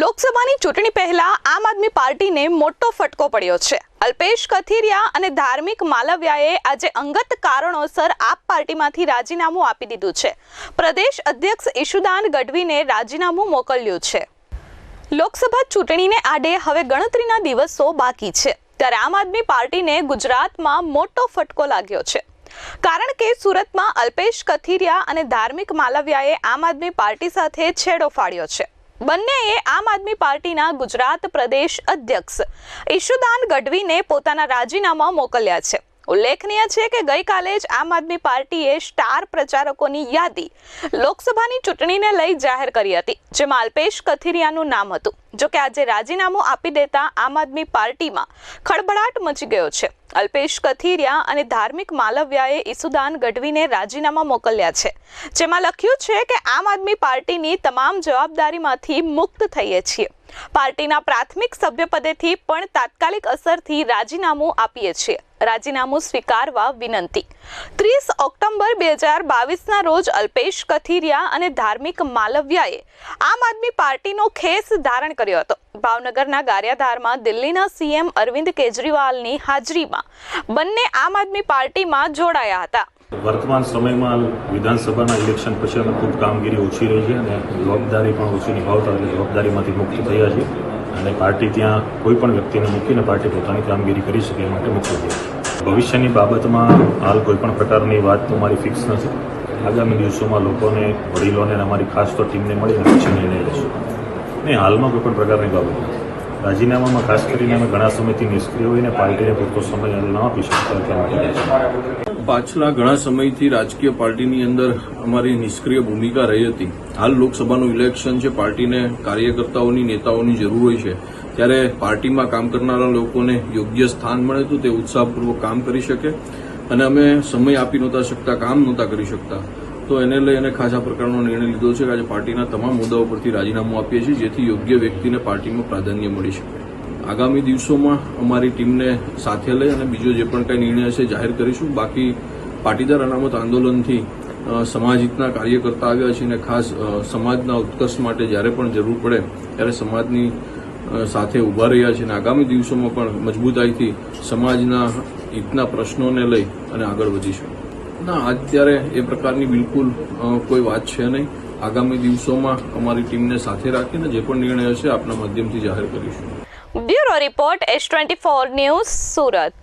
લોકસભાની ચૂંટણી પહેલા આમ આદમી પાર્ટીને મોટો ફટકો પડ્યો છે. અલ્પેશ કથિરિયા અને ધાર્મિક માલવ્યાએ આજે અંગત કારણોસર આપ પાર્ટીમાંથી રાજીનામું આપી દીધું છે. પ્રદેશ અધ્યક્ષ ઈશુદાન ગઢવીને રાજીનામું મોકલ્યું છે. લોકસભા ચૂંટણીને આડે હવે ગણતરીના દિવસો બાકી છે. ત્યારે આમ આદમી પાર્ટીને ગુજરાતમાં મોટો ફટકો લાગ્યો છે. કારણ કે સુરતમાં અલ્પેશ કથિરિયા અને ધાર્મિક માલવ્યાએ આમ આદમી પાર્ટી સાથે છેડો ફાડ્યો છે. બંનેએ આમ આદમી પાર્ટીના ગુજરાત પ્રદેશ અધ્યક્ષ ઈશુદાન ગઢવીને પોતાના રાજીનામા મોકલ્યા છે. ઉલ્લેખનીય છે કે ગઈકાલે જ આમ આદમી પાર્ટીએ સ્ટાર પ્રચારકોની યાદી લોકસભાની ચૂંટણીને લઈ જાહેર કરી હતી, જેમાં અલ્પેશ કથિરિયાનું નામ હતું. જો કે આજે રાજીનામું આપી દેતા આમ આદમી પાર્ટીમાં ખળભળાટ મચી ગયો છે. અલ્પેશ કથિરિયા અને ધાર્મિક માલવ્યાએ ઈસુદાન ગઢવીને રાજીનામા મોકલ્યા છે, જેમાં લખ્યું છે કે આમ આદમી પાર્ટીની તમામ જવાબદારીમાંથી મુક્ત થઈએ છીએ. પાર્ટીના પ્રાથમિક સભ્યપદેથી પણ તાત્કાલિક અસરથી રાજીનામું આપીએ છીએ. રાજીનામું સ્વીકારવા વિનંતી. ત્રીસ ઓક્ટોબર બે હજાર બાવીસના રોજ અલ્પેશ કથિરિયા અને ધાર્મિક માલવ્યાએ આમ આદમી પાર્ટીનો ખેસ ધારણ કર્યો હતો. ભાવનગરના ગારિયાધારમાં દિલ્હીના સીએમ અરવિંદ કેજરીવાલની હાજરીમાં બંને આમ આદમી પાર્ટીમાં જોડાયા હતા. વર્તમાન સમયમાં વિધાનસભાના ઇલેક્શન પછી અમે ખૂબ કામગીરી ઓછી રહી છે અને જવાબદારી પણ ઓછી નિભાવતા જવાબદારીમાંથી મુક્ત થયા છીએ. અને પાર્ટી ત્યાં કોઈ પણ વ્યક્તિને મૂકીને પાર્ટી પોતાની કામગીરી કરી શકે એ માટે મુક્ત થઈ ભવિષ્યની બાબતમાં હાલ કોઈ પણ પ્રકારની વાત તો મારી ફિક્સ નથી. આગામી દિવસોમાં લોકોને, વડીલોને અમારી ખાસ તો ટીમને મળીને પછી નિર્ણય લેશું. નહીં હાલમાં કોઈ પણ પ્રકારની બાબત નથી. રાજીનામામાં ખાસ કરીને અમે ઘણા સમયથી નિષ્ક્રિય હોઈને પાર્ટીને પૂરતો સમય ન આપી શકતા પાછલા ઘણા સમયથી રાજકીય પાર્ટીની અંદર અમારી નિષ્ક્રિય ભૂમિકા રહી હતી. હાલ લોકસભાનું ઇલેક્શન છે, પાર્ટીને કાર્યકર્તાઓની, નેતાઓની જરૂર હોય છે. ત્યારે પાર્ટીમાં કામ કરનારા લોકોને યોગ્ય સ્થાન મળે તો તે ઉત્સાહપૂર્વક કામ કરી શકે અને અમે સમય આપી નહોતા શકતા, કામ નહોતા કરી શકતા. તો એને લઈ અને ખાસ પ્રકારનો નિર્ણય લીધો છે કે આજે પાર્ટીના તમામ મુદ્દાઓ પરથી રાજીનામું આપીએ છીએ, જેથી યોગ્ય વ્યક્તિને પાર્ટીમાં પ્રાધાન્ય મળી શકે. આગામી દિવસોમાં અમારી ટીમને સાથે લઈ અને બીજો જે પણ કંઈ નિર્ણય છે જાહેર કરીશું. બાકી પાટીદાર અનામત આંદોલનથી સમાજ હિતના કાર્ય કરતા આવ્યા છે અને ખાસ સમાજના ઉત્કર્ષ માટે જ્યારે પણ જરૂર પડે ત્યારે સમાજની સાથે ઊભા રહ્યા છે અને આગામી દિવસોમાં પણ મજબૂતાઈથી સમાજના હિતના પ્રશ્નોને લઈ અને આગળ વધીશું. ના, અત્યારે એ પ્રકારની બિલકુલ કોઈ વાત છે નહીં. આગામી દિવસોમાં અમારી ટીમને સાથે રાખીને જે પણ નિર્ણય હશે, આપના માધ્યમથી જાહેર કરીશું. Bureau report, S twenty four news, Surat.